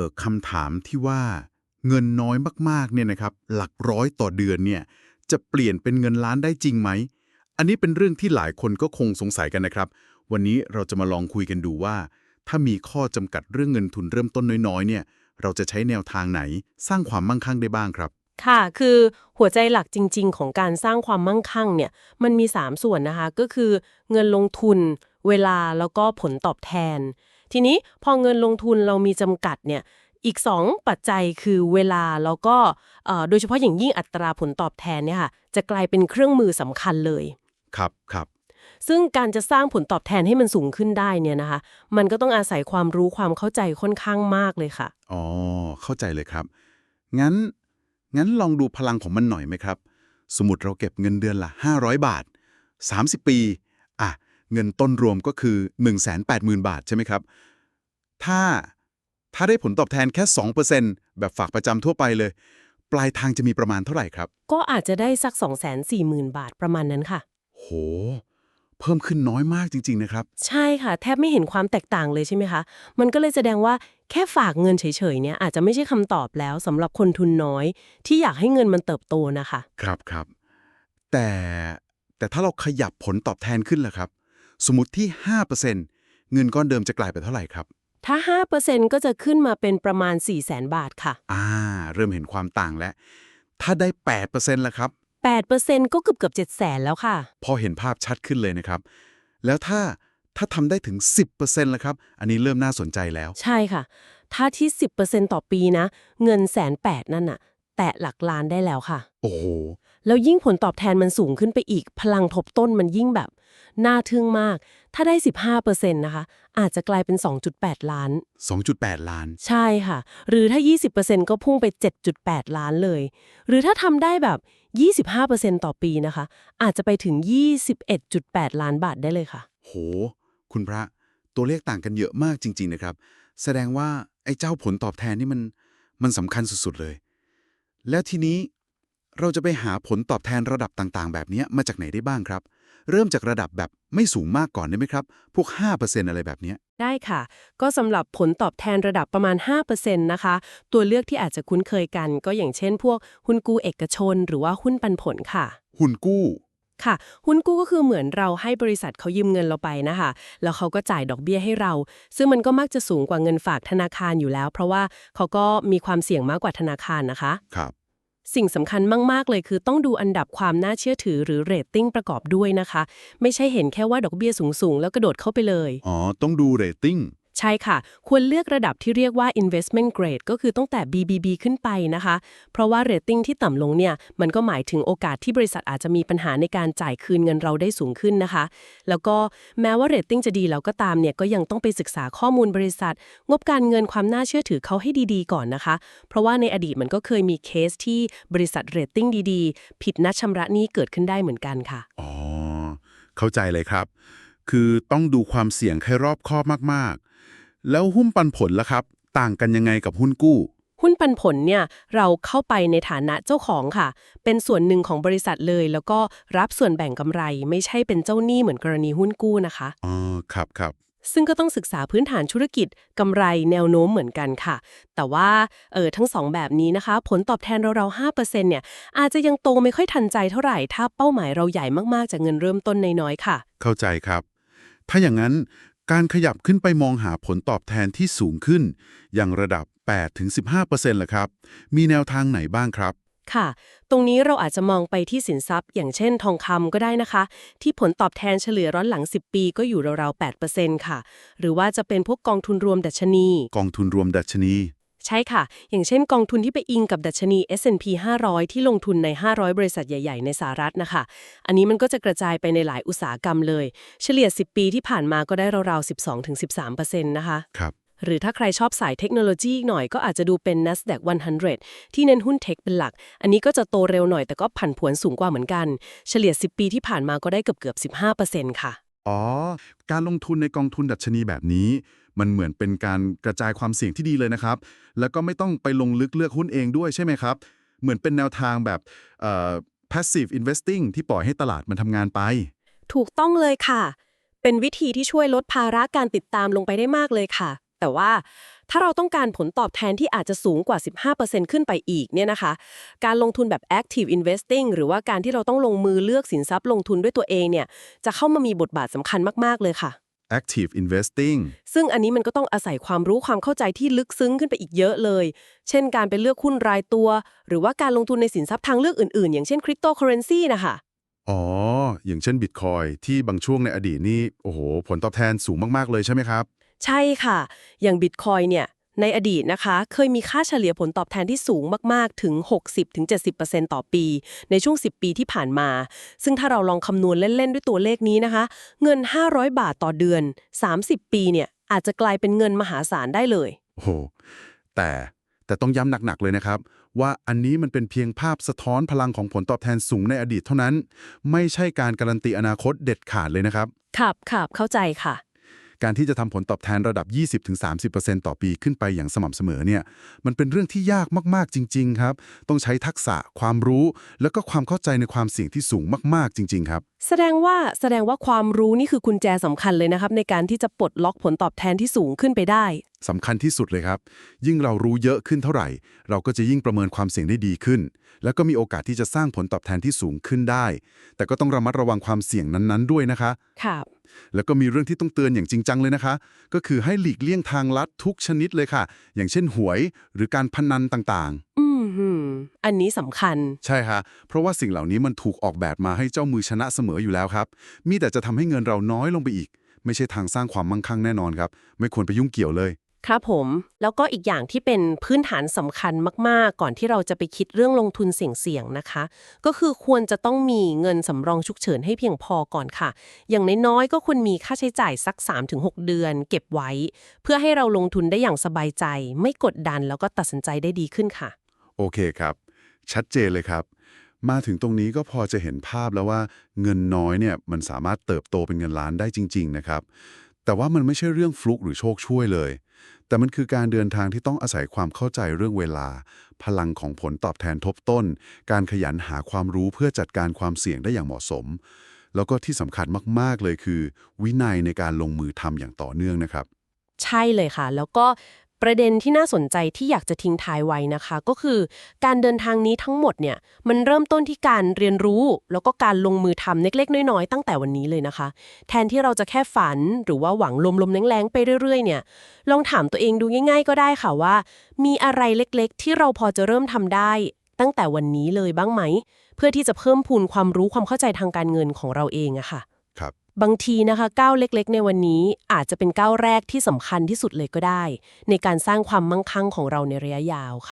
อคำถามที่ว่าเงินน้อยมากๆเนี่ยนะครับ หลักร้อยต่อเดือนเนี่ยจะเปลี่ยนเป็นเงินล้านได้จริงไหม อันนี้เป็นเรื่องที่หลายคนก็คงสงสัยกันนะครับ วันนี้เราจะมาลองคุยกันดูว่า ถ้ามีข้อจำกัดเรื่องเงินทุนเริ่มต้นน้อยๆ เนี่ยเราจะใช้แนวทางไหนสร้างความมั่งคั่งได้บ้างครับ ค่ะ คือหัวใจหลักจริง ๆ ของการสร้างความมั่งคั่งเนี่ยมันมี 3 ส่วนนะคะ ก็คือ เงินลงทุน เวลาแล้วก็ผลตอบแทน ทีนี้พอเงินลงทุนเรามีจำกัดเนี่ยอีก 2 ปัจจัยคือเวลาแล้วก็เอ่อโดยเฉพาะอย่างยิ่งอัตราผลตอบแทนเนี่ยค่ะจะกลายเป็นเครื่องมือสำคัญเลย ครับครับ ซึ่งการจะสร้างผลตอบแทนให้มันสูงขึ้นได้เนี่ยนะคะ มันก็ต้องอาศัยความรู้ความเข้าใจค่อนข้างมากเลยค่ะ อ๋อ เข้าใจเลยครับ งั้น งั้นลองดูพลังของมันหน่อยไหมครับ สมมติเราเก็บเงินเดือนละ 500 บาท 30 ปีอะ เงินต้นรวมก็คือ 180,000 บาทใช่ไหมครับ ถ้าถ้าได้ผลตอบแทนแค่ 2%แบบฝากประจำทั่วไปเลย ปลายทางจะมีประมาณเท่าไหร่ครับ ก็อาจจะได้สัก 240,000 บาทประมาณนั้นค่ะ โห เพิ่มขึ้นน้อยมากจริง ๆ นะครับ ใช่ค่ะ แทบไม่เห็นความแตกต่างเลยใช่ไหมคะ มันก็เลยแสดงว่าแค่ฝากเงินเฉยๆเนี่ยอาจจะไม่ใช่คำตอบแล้วสำหรับคนทุนน้อย ที่อยากให้เงินมันเติบโตนะคะ ครับครับแต่แต่ถ้าเราขยับผลตอบแทนขึ้นล่ะครับ สมมติที่ 5%เงินก้อนเดิมจะกลายเป็นเท่าไหร่ครับ ถ้า 5%ก็จะขึ้นมาเป็นประมาณ 4 0 0 0 0 0 บาทค่ะ อ่า เริ่มเห็นความต่างแล้ว ถ้าได้ 8%ล่ะครับ 8%ก็เกือบเกือบ7 0 0 0 0แล้วค่ะ พอเห็นภาพชัดขึ้นเลยนะครับ แล้วถ้าถ้าทำได้ถึง 10%ล่ะครับ อันนี้เริ่มน่าสนใจแล้ว ใช่ค่ะ ถ้าที่ 10%ต่อปีนะ เงินแสนแปดนั่นน่ะ แตะหลักล้านได้แล้วค่ะ โอ้โห แล้วยิ่งผลตอบแทนมันสูงขึ้นไปอีก พลังทบต้นมันยิ่งแบบน่าทึ่งมาก ถ้าได้ 15%นะคะ อาจจะกลายเป็น 2.8 ล้าน 2.8 ล้าน ใช่ค่ะ หรือถ้า 20%ก็พุ่งไป 7.8 ล้านเลย หรือถ้าทำได้แบบ 25%ต่อปีนะคะ อาจจะไปถึง 21.8 ล้านบาทได้เลยค่ะ โห คุณพระ ตัวเลขต่างกันเยอะมากจริง ๆ นะครับ แสดงว่าไอ้เจ้าผลตอบแทนนี่มันมันสำคัญสุด ๆ เลย แล้วทีนี้เราจะไปหาผลตอบแทนระดับต่างๆ แบบเนี้ยมาจากไหนได้บ้างครับ เริ่มจากระดับแบบไม่สูงมากก่อนได้ไหมครับ พวก 5%อะไรแบบเนี้ยได้ค่ะ ก็สำหรับผลตอบแทนระดับประมาณ 5%นะคะ ตัวเลือกที่อาจจะคุ้นเคยกัน ก็อย่างเช่น พวกหุ้นกู้เอกชน หรือว่าหุ้นปันผลค่ะ หุ้นกู้ ค่ะ หุ้นกู้ก็คือเหมือนเราให้บริษัทเขายืมเงินเราไปนะคะ แล้วเขาก็จ่ายดอกเบี้ยให้เรา ซึ่งมันก็มักจะสูงกว่าเงินฝากธนาคารอยู่แล้ว เพราะว่าเขาก็มีความเสี่ยงมากกว่าธนาคารนะคะ ครับ สิ่งสำคัญมาก ๆ เลยคือต้องดูอันดับความน่าเชื่อถือหรือเรตติ้งประกอบด้วยนะคะ ไม่ใช่เห็นแค่ว่าดอกเบี้ยสูงๆแล้วกระโดดเข้าไปเลย อ๋อ ต้องดูเรตติ้ง ใช่ค่ะ ควรเลือกระดับที่เรียกว่า investment grade ก็คือตั้งแต่ BBB ขึ้นไปนะคะ เพราะว่าเรตติ้งที่ต่ำลงเนี่ย มันก็หมายถึงโอกาสที่บริษัทอาจจะมีปัญหาในการจ่ายคืนเงินเราได้สูงขึ้นนะคะ แล้วก็แม้ว่าเรตติ้งจะดีแล้วก็ตามเนี่ยก็ยังต้องไปศึกษาข้อมูลบริษัท งบการเงินความน่าเชื่อถือเขาให้ดีๆ ก่อนนะคะ เพราะว่าในอดีตมันก็เคยมีเคสที่บริษัทเรตติ้งดีๆ ผิดนัดชำระหนี้เกิดขึ้นได้เหมือนกันค่ะอ๋อเข้าใจเลยครับ คือต้องดูความเสี่ยงให้รอบคอบมากๆ แล้วหุ้นปันผลล่ะครับ ต่างกันยังไงกับหุ้นกู้ หุ้นปันผลเนี่ยเราเข้าไปในฐานะเจ้าของค่ะ เป็นส่วนหนึ่งของบริษัทเลย แล้วก็รับส่วนแบ่งกำไร ไม่ใช่เป็นเจ้าหนี้เหมือนกรณีหุ้นกู้นะคะอ๋อครับครับซึ่งก็ต้องศึกษาพื้นฐานธุรกิจกำไรแนวโน้มเหมือนกันค่ะ แต่ว่าเออทั้งสองแบบนี้นะคะ ผลตอบแทนเราๆ5%เนี่ยอาจจะยังโตไม่ค่อยทันใจเท่าไหร่ ถ้าเป้าหมายเราใหญ่มากๆจากเงินเริ่มต้นน้อยๆค่ะ เข้าใจครับ ถ้าอย่างนั้น การขยับขึ้นไปมองหาผลตอบแทนที่สูงขึ้น อย่างระดับ 8-15%ล่ะครับ มีแนวทางไหนบ้างครับ ค่ะ ตรงนี้เราอาจจะมองไปที่สินทรัพย์ อย่างเช่นทองคำก็ได้นะคะ ที่ผลตอบแทนเฉลี่ยร้อนหลัง 10 ปีก็อยู่ราวๆ8%ค่ะ หรือว่าจะเป็นพวกกองทุนรวมดัชนี กองทุนรวมดัชนี ใช่ค่ะ อย่างเช่นกองทุนที่ไปอิงกับดัชนี S&P 500 ที่ลงทุนใน 500 บริษัทใหญ่ ๆ ในสหรัฐนะคะ อันนี้มันก็จะกระจายไปในหลายอุตสาหกรรมเลย เฉลี่ย 10 ปีที่ผ่านมาก็ได้ราวๆ 12-13%นะคะ ครับ หรือถ้าใครชอบสายเทคโนโลยีอีกหน่อยก็อาจจะดูเป็น NASDAQ 100 ที่เน้นหุ้นเทคเป็นหลัก อันนี้ก็จะโตเร็วหน่อยแต่ก็ผันผวนสูงกว่าเหมือนกัน เฉลี่ย 10 ปีที่ผ่านมาก็ได้เกือบเกือบๆ15%ค่ะ อ๋อ การลงทุนในกองทุนดัชนีแบบนี้ มันเหมือนเป็นการกระจายความเสี่ยงที่ดีเลยนะครับ แล้วก็ไม่ต้องไปลงลึกเลือกหุ้นเองด้วยใช่ไหมครับ เหมือนเป็นแนวทางแบบ passive investing ที่ปล่อยให้ตลาดมันทำงานไป ถูกต้องเลยค่ะ เป็นวิธีที่ช่วยลดภาระการติดตามลงไปได้มากเลยค่ะ แต่ว่าถ้าเราต้องการผลตอบแทนที่อาจจะสูงกว่า 15%ขึ้นไปอีกเนี่ยนะคะ การลงทุนแบบ active investing หรือว่าการที่เราต้องลงมือเลือกสินทรัพย์ลงทุนด้วยตัวเองเนี่ย จะเข้ามามีบทบาทสำคัญมาก ๆ เลยค่ะ active investing ซึ่งอันนี้มันก็ต้องอาศัยความรู้ความเข้าใจที่ลึกซึ้งขึ้นไปอีกเยอะเลย เช่นการไปเลือกหุ้นรายตัว หรือว่าการลงทุนในสินทรัพย์ทางเลือกอื่นๆ อย่างเช่นคริปโตเคอเรนซีนะคะอ๋อ อย่างเช่นบิตคอยที่บางช่วงในอดีตนี่ โอ้โห ผลตอบแทนสูงมาก ๆ เลยใช่ไหมครับ ใช่ค่ะ อย่างบิตคอยเนี่ย ในอดีตนะคะ เคยมีค่าเฉลี่ยผลตอบแทนที่สูงมาก ๆ ถึง 60-70%ต่อปี ในช่วง 10 ปีที่ผ่านมา ซึ่งถ้าเราลองคำนวณเล่น ๆ ด้วยตัวเลขนี้นะคะ เงิน 500 บาทต่อเดือน 30 ปีเนี่ยอาจจะกลายเป็นเงินมหาศาลได้เลยโอ้โหแต่แต่ต้องย้ำหนัก ๆ เลยนะครับ ว่าอันนี้มันเป็นเพียงภาพสะท้อนพลังของผลตอบแทนสูงในอดีตเท่านั้น ไม่ใช่การการันตีอนาคตเด็ดขาดเลยนะครับครับครับเข้าใจค่ะ การที่จะทำผลตอบแทนระดับ 20-30%ต่อปีขึ้นไปอย่างสม่ำเสมอเนี่ยมันเป็นเรื่องที่ยากมากๆจริง ๆ ครับ ต้องใช้ทักษะความรู้ แล้วก็ความเข้าใจในความเสี่ยงที่สูงมากๆจริง ๆ ครับ แสดงว่าแสดงว่าความรู้นี่คือกุญแจสำคัญเลยนะครับ ในการที่จะปลดล็อกผลตอบแทนที่สูงขึ้นไปได้สำคัญที่สุดเลยครับ ยิ่งเรารู้เยอะขึ้นเท่าไหร่ เราก็จะยิ่งประเมินความเสี่ยงได้ดีขึ้น แล้วก็มีโอกาสที่จะสร้างผลตอบแทนที่สูงขึ้นได้ แต่ก็ต้องระมัดระวังความเสี่ยงนั้นๆด้วยนะคะครับ แล้วก็มีเรื่องที่ต้องเตือนอย่างจริงจังเลยนะคะ ก็คือให้หลีกเลี่ยงทางลัดทุกชนิดเลยค่ะ อย่างเช่นหวยหรือการพนันต่างอืมหืมอันนี้สำคัญๆใช่ฮะเพราะว่าสิ่งเหล่านี้มันถูกออกแบบมาให้เจ้ามือชนะเสมออยู่แล้วครับ มีแต่จะทำให้เงินเราน้อยลงไปอีก ไม่ใช่ทางสร้างความมั่งคั่งแน่นอนครับ ไม่ควรไปยุ่งเกี่ยวเลย ครับผม แล้วก็อีกอย่างที่เป็นพื้นฐานสำคัญมาก ๆ ก่อนที่เราจะไปคิดเรื่องลงทุนเสี่ยงๆนะคะ ก็คือควรจะต้องมีเงินสำรองฉุกเฉินให้เพียงพอก่อนค่ะ อย่างน้อยๆก็ควรมีค่าใช้จ่ายสัก 3-6 เดือน เก็บไว้ เพื่อให้เราลงทุนได้อย่างสบายใจ ไม่กดดันแล้วก็ตัดสินใจได้ดีขึ้นค่ะ โอเคครับ ชัดเจนเลยครับ มาถึงตรงนี้ก็พอจะเห็นภาพแล้วว่าเงินน้อยเนี่ยมันสามารถเติบโตเป็นเงินล้านได้จริง ๆ นะครับแต่ว่ามันไม่ใช่เรื่องฟลุกหรือโชคช่วยเลย แต่มันคือการเดินทางที่ต้องอาศัยความเข้าใจเรื่องเวลา พลังของผลตอบแทนทบต้น การขยันหาความรู้เพื่อจัดการความเสี่ยงได้อย่างเหมาะสม แล้วก็ที่สำคัญมาก ๆ เลยคือ วินัยในการลงมือทำอย่างต่อเนื่องนะครับ ใช่เลยค่ะ แล้วก็ ประเด็นที่น่าสนใจที่อยากจะทิ้งท้ายไว้นะคะ ก็คือการเดินทางนี้ทั้งหมดเนี่ยมันเริ่มต้นที่การเรียนรู้ แล้วก็การลงมือทำเล็กๆ น้อยๆ ตั้งแต่วันนี้เลยนะคะ แทนที่เราจะแค่ฝันหรือว่าหวังลมๆแรงๆไปเรื่อยๆเนี่ยลองถามตัวเองดูง่าย ๆ ก็ได้ค่ะว่า มีอะไรเล็กๆ ที่เราพอจะเริ่มทำได้ตั้งแต่วันนี้เลยบ้างไหม เพื่อที่จะเพิ่มพูนความรู้ความเข้าใจทางการเงินของเราเองอะค่ะ ครับ บางทีนะคะก้าวเล็กๆ ในวันนี้อาจจะเป็นก้าวแรกที่สำคัญที่สุดเลยก็ได้ ในการสร้างความมั่งคั่งของเราในระยะยาวค่ะ